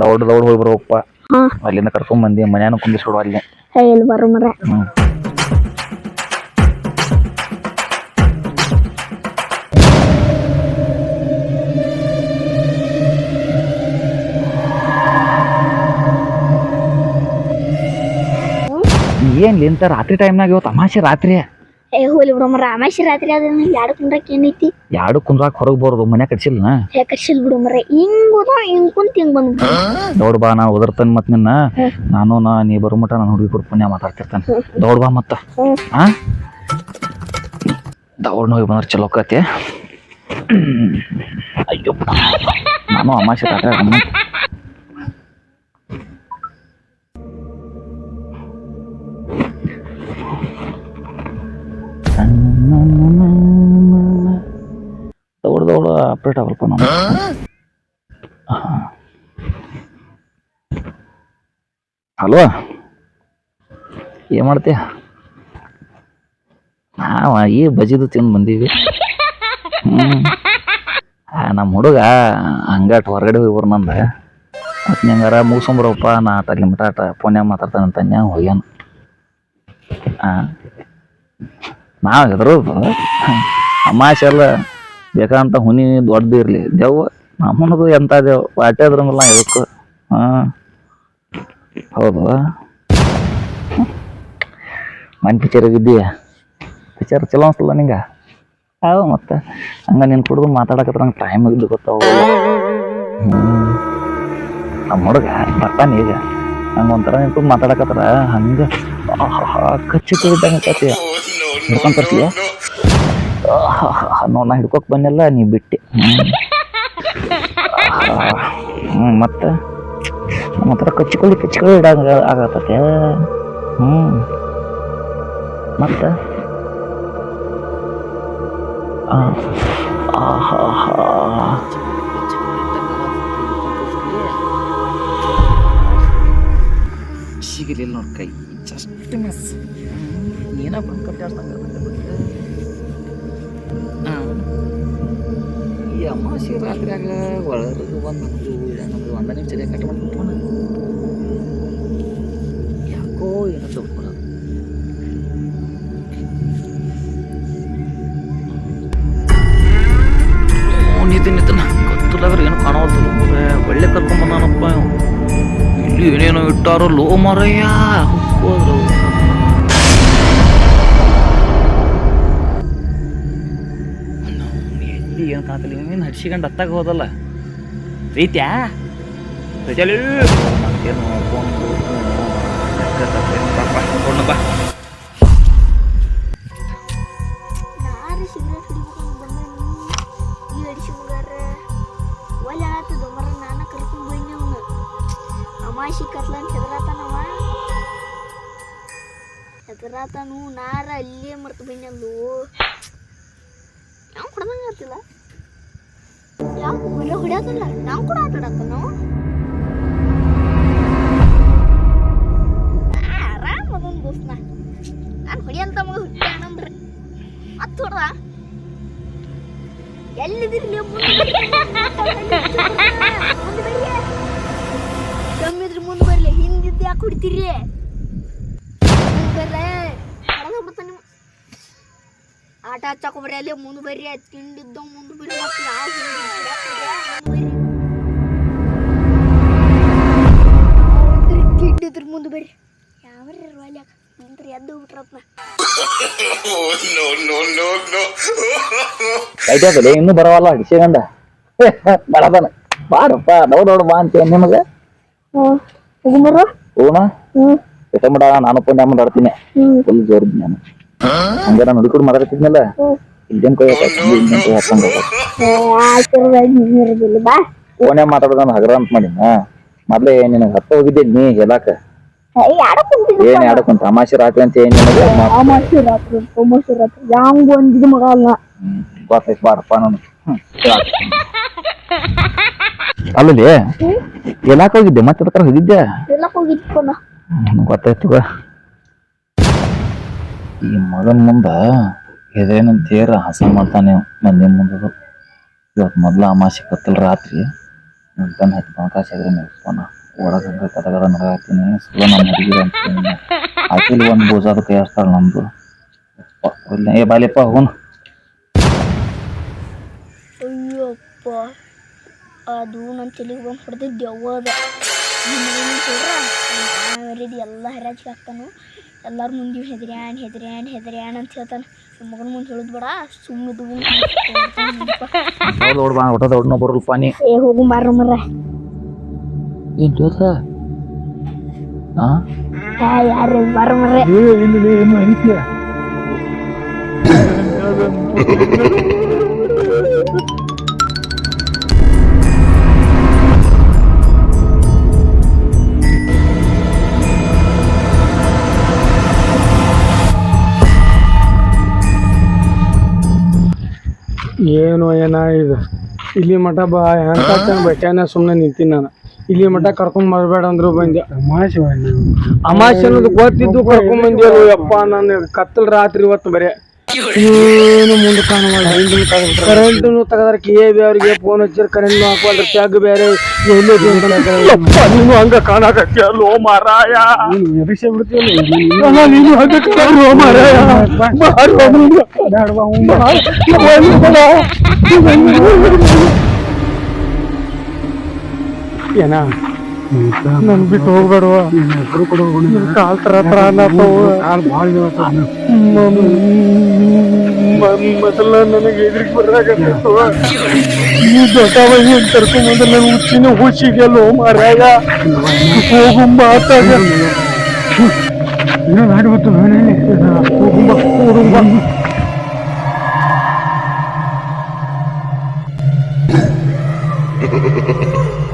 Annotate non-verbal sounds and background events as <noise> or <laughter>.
ದೌಡ್ ದೌಡ್ ಹೋಗಿ ಬರೋಪ್ಪ ಹಾ. ಅಲ್ಲಿಂದ ಕರ್ಕೊಂಡ್ ಬಂದಿ ಮನ್ಯಾನ ಕುಂದಿಸ್ಬಿಡು ಅಲ್ಲಿ. ಹೇ ಇಲ್ಲಿ ಬರೋ ಮರ ಹ್ಮ್. ಏನ್ ಲಿಂತ ರಾತ್ರಿ ಟೈಮ್ನಾಗ ಇವತ್ತು ತಮಾಷೆ ರಾತ್ರಿ? ಏ ಹೋಲಿ ಬಿಡಮ್ಮ ಮರ ಅಮಾಶಿ ರಾತ್ರಿ ಅದನ್ನ ಯಾಡು ಕುಂದ್ರಕ್ ಏನೈತಿ? ಯಾಡು ಕುಂದ್ರಾಕ್ ಹೊರಗೆ ಬರೋದು ಮನೆ ಕಟ್ಸಿಲ್ಲ ಹೇ ಕಟ್ಸಿಲ್ ಬಿಡು ಮರ ಹಿಂಗ್ ಹೋದ ಹಿಂಗ್ ಕುಂತ ಹಿಂಗ್ ಬಂದ್ ದೌಡ್ ಬಾ ನಾ ಓದರ್ತೇನೆ ಮತ್ ನಿನ್ನ. ನಾನು ನಾ ನೀ ಬರೋ ಮಟ ನಾನು ಹುಡುಗಿ ಕೊಡ್ ಪುಣ್ಯ ಮಾತಾಡ್ತಿರ್ತಾನೆ. ದೌಡ್ ಬಾ ಮತ್ತ. ಆ? ದೌಡ್ ಹೋಗಿ ಬಂದ್ರೆ ಚಲೋ ಕತೆ ಅಯ್ಯೋ. ನಾನು ಅಮಾಶೆ ರಾತ್ರಿ ಅಪ್ಡೇಟ್ ಆಗಲ್ಪ ನಾನು ಹಲೋ? ಏನ್ ಮಾಡ್ತೀಯ? ನಾವು ಈ ಬಜಿದು ತಿಂದು ಬಂದೀವಿ. ನಮ್ಮ ಹುಡುಗ ಹಂಗಾಟ್ ಹೊರಗಡೆ ಹೋಗಿ ಬರ್ನಂದ ಮತ್ತು ಹೆಂಗಾರ ಮುಗಿಸ್ಕೊಂಬರಪ್ಪ ನಾ ಆಟ ಲಿಮಿಟ್ ಮಟ ಆಟ ಫೋನ್ಯಾಗ ಮಾತಾಡ್ತಾನೆ ಅಂತ ಅನ್ಯ ಹೋಗ್ಯಾನ. ಹಾಂ ನಾವು ಹೆದರೋದು. ಅಮಾಶೆ ಎಲ್ಲ ಬೇಕಂತ ಹುನಿ ದೊಡ್ಡದು ಇರಲಿ. ದೆವ್ವ, ನಮ್ಮನದು ಎಂಥ ದೇವ್ ವಾಟೆ ಅದ್ರಂಗಿಲ್ಲ ಇದಕ್ಕೂ. ಹಾಂ. ಹೌದು. ಮನೆ ಪಿಕ್ಚರ್ ಹೋಗಿದ್ದೀಯ ಪಿಕ್ಚರ್ ಚಲೋ ಅನ್ಸಲ್ಲ ನಿಂಗೆ? ಹೌದು ಮತ್ತೆ. ಹಂಗೆ ನೀನು ಕುಡಿದು ಮಾತಾಡಕತ್ರ ನಂಗೆ ಟೈಮ್ ಇದ್ದು ಗೊತ್ತಾವ ನಮ್ಮ ಹುಡುಗ ಬರ್ತಾನೆ ಈಗ. ಹಂಗೆ ಒಂಥರ ನಿಂತು ಮಾತಾಡಕತ್ರ? ಹಂಗೆ ಕಚ್ಚಿ ತಿಳ್ದಂಗೆ ಕತ್ತಿ. ಹಿಡ್ಕೊಂಡ್ ನೋಡಿ ನಾ ಹಿಡ್ಕೋಕ್ ಬಂದಿಲ್ಲ ನೀ ಬಿಟ್ಟೆ ಮತ್ತು ಮತ್ತೆ ಒಂಥರ ಕಚ್ಚಿಕೊಳ್ಳಿ ಕಚ್ಚಿಕೊಳ್ಳಿ ಇಡಂಗ ಆಗತ್ತೆ ಹ್ಞೂ ಮತ್ತು ಸಿಗಲಿಲ್ಲ ನೋಡಿ ಕೈ ಜಸ್ಟ್ ಮಿಸ್ ನೀನ ಬಂದು ಕಟ್ಟಾಡ್ದಂಗೆ ಈ ಅಮಾವಾಸ್ಯ ರಾತ್ರಿಯಾಗ ಒಳಗೆ ಬಂದು ನಮ್ಮದು ಒಂದ ನಿಮಿಷ ಕಟ್ ಯಾಕೋ ಏನೋ ಸ್ವಲ್ಪ ನಿತಿನ್ ನಿತಿನ್ ಗೊತ್ತಿಲ್ಲಾದ್ರೆ ಏನು ಕಾಣೋದು ಒಳ್ಳೆ ಕರ್ಕೊಂಬಂದಾನಪ್ಪ. ಇಲ್ಲಿ ಏನೇನೋ ಇಟ್ಟಾರೋ ಲೋ ಮರಯ್ಯ ಏನು ಕಾಣತಿಲ್ಲ ನೀನು ಹಡ್ಸಿಕೊಂಡು ಹತ್ತಾಗ ಹೋದಲ್ಲ? ರೀತ್ಯಾ ಅಮಾಶಿ ಕತ್ಲ ಅಂತ ಹೆದರಾತನವ? ಹೆದರಾತನು ನಾರ ಅಲ್ಲೇ ಮರ್ತು ಬಂದು ನಾವು ಹೊಡೆದಂಗೆ ಆತಿಲ್ಲ? ಯಾವ ಹೊರ ಹೊಡ್ಯಾತಲ್ಲ ನಾವು ಕೂಡ ಆಟಾಡತ್ತನು ಆರಾಮ್ ಅದೊಂದು ದೋಸ್ತ ನಾನು ಹೊಡಿಯಂತ ಮಗ ಹುಟ್ಟಾನಂದ್ರೆ ಹತ್ತು ಹೊಡ್ದ ಎಲ್ಲಿದಿರ್ಲಿ ಕಮ್ಮಿದ್ರೆ ಮುಂದೆ? ಬರ್ಲಿ. ಹಿಂದಿದ್ದು ಯಾಕೆ ಹೊಡಿತೀರಿ ಮುಂದ್ ಆಟ ಹಚ್ಚಾಕ ಬರ್ರಿ ಅಲ್ಲೇ ಮುಂದೆ ಬರ್ರಿ ತಿಂಡಿದ್ದ ಮುಂದೆ ಬರ್ರಿ ತಿಂಡಿದ್ರ ಮುಂದೆ ಬರ್ರಿ. ಯಾವ್ರಿ ಒಲ್ಯಾಕ ನಿಂತ್ರಿ ಎದ್ದು ಬಿಟ್ರಪ್ಪ. ಐತೆ ಇನ್ನೂ ಬರವಲ್ಲ ಹಡಿಸಿಗಂಡ <laughs> ಬಡದನ. ಬಾರಪ್ಪ ನೋಡ್ ನೋಡು ಬಾ ಅಂತ ನಿಮಗೆ. ಹೋಗೋಣ? ಹ್ಮ್ ಎಷ್ಟ ಮಡ ನಾನು ಪುಣ್ಯ ಮಾತಾಡ್ತೀನಿ ಹ್ಮ್ ಫುಲ್ ಜೋರ್ ನಾನು. ಹಂಗ ನಾನು ಹುಡುಗರು ಮಾತಾಡ್ತಿದ್ನಲ್ಲ. ಇಲ್ಲೇನ್ ಕೈ ಹಾಕೊಂಡು ಬಾ. ಫೋನ್ಯಾಗ ಮಾತಾಡೋದು ನಾನು ಹಗರ ಅಂತ ಮಾಡಿನ? ಮೊದ್ಲೇ ನಿನಗೆ ಹತ್ತ ಹೋಗಿದ್ದೆ ನೀ ಹೇಳಾಕ. ಏನ್ ಆಡಕ್ಕಂತ ತಮಾಷೆ ರಾತ್ರಿ ಅಂತ ಏನ್ ತಮಾಷೆ ರಾತ್ರಿ ತಮಾಷೆ ರಾತ್ರಿ. ಯಾಂಗ್ ಒಂದಿದ್ ಮಗ ಅಲ್ಲ. ಗೊತ್ತೈತ್ ಬಾರಪ್ಪ ನಾನು. ಅಲ್ಲಲ್ಲಿ? ಎಲ್ಲಾಕ ಹೋಗಿದ್ದೆ? ಮತ್ತೆ ಹೋಗಿದ್ದೆ ಎಲ್ಲಾಕ ಹೋಗಿದ್ದೆ ಗೊತ್ತಾಯ್ತು ಬಾ. ಈ ಮಗನ ಮುಂದ ಎದೇನ ತೇರ ಹಸ ಮಾಡ್ತಾನೆ ಮಂದಿ ಮುಂದದು. ಇವತ್ತು ಮೊದ್ಲು ಅಮಾಸೆ ಕತ್ತಲ್ ರಾತ್ರಿ ಬೆನ್ನ ಹತ್ತು ಬಂಕಾಶ ಎದ್ರೆ ಮೇಲ್ಪೋನ ಒಳಗೆ ಕದಗದ ನಡಗಾತೀನಿ ಸುಳ್ಳು ನಮ್ಮ ಹುಡುಗಿ ಅಂತೀನಿ. ಆಕಿಲಿ ಒಂದು ಬೋಜಾದ ಕೈ ಹಚ್ತಾಳ ನಮ್ದು. ಏ, ಬಾಲಿಪ್ಪ ಹೋನ್ ಅಯ್ಯಪ್ಪ, ಅದು ನನ್ನ ತಲೆಗೆ ಬಂದು ಹೊಡೆದಿದ್ದೆ ದೆವ್ವದ ರೆಡಿ ಎಲ್ಲ ಹರಾಜಿಗೆ ಹಾಕ್ತಾನು ಎಲ್ಲರ ಮುಂದೆ ಹೆದ್ರ್ಯಾನ್ ಹೆದ್ರ್ಯಾನ್ ಹೆದ್ರ್ಯಾನ್ ಅಂತ ಹೇಳ್ತಾನೆ. ಮಗನ ಮುಂದೆ ಹೇಳಿದ್ ಬೇಡ ಸುಮ್ಮನೆ ದೊಡ್ಡ ದೊಡ್ಡ ಬಾ ಒಟ್ಟ ದೊಡ್ಡ ಬರಲ್ ಪಾನಿ ಏ ಹೋಗು ಮಾರ ಮರ ಏನ್ ಜೋತ ಹಾ ಯಾರು ಮಾರ ಮರ ಏನು ಐತಿ. ಏನು ಏನ ಇದು. ಇಲ್ಲಿ ಮಠ ಬಾ ಎಂತ ಬೆಟ್ಟನ ಸುಮ್ಮನೆ ನಿಂತೀನಿ ನಾನು. ಇಲ್ಲಿ ಮಠ ಕರ್ಕೊಂಡ್ ಬರಬೇಡ ಅಂದ್ರು ಬಂದೆ. ಅಮಾಶೆ ಅಮಾಶೆ ಅನ್ನೋದು ಗೊತ್ತಿದ್ದು ಕರ್ಕೊಂಡ್ ಬಂದಿಯಲ್ಲ ಯಪ್ಪ ನಾನು ಕತ್ತಲ್ ರಾತ್ರಿ ಇವತ್ತು ಬರೇ. ಏನು ಮುಂದೆ ಕರೆಂಟ್ ತೆಗದ್ರ ಕೆ ಬಿ ಅವ್ರಿಗೆ ಫೋನ್ ಹಚ್ಚಿರ ಕರೆಂಟ್ ಹಾಕೊಂಡ್ರೆ ಟ್ಯಾಗ್ ಬೇರೆ. ನೀನು ಹಂಗ ಕಾಣಕತ್ತಿಯಲ್ಲೋ ಮಾರಾಯ. ಅಲ್ಲ, ನೀನು ಹಂಗ ಕಾಣೋ ಮಾರಾಯ. ಏನ? ನನ್ ಬಿಟ್ಟು ಹೋಗ್ಬೇಡುವ? ಕಾಲ್ ತರ ತರ ಮೊದಲ ನನಗೆ ಎದುರಿಗೆ ಬರಾಕತ್ತಿತ್ತು ಈ ದೊಡ್ಡವ ಏನ್ ಕರ್ಕೊಂಬಂದ್ರೆ ನನ್ನ ಹುಚ್ಚಿನ ಹುಚ್ಚಿಗೆಲ್ಲೋ ಮಾರಾಯ. ಹೋಗು ಮಾತಾಗ ಏನು ಮಾಡ್ಬಿಟ್ಟು ಗೊತ್ತು ಹೋಗುಂಬ ಹೋಗುಂಬ <laughs>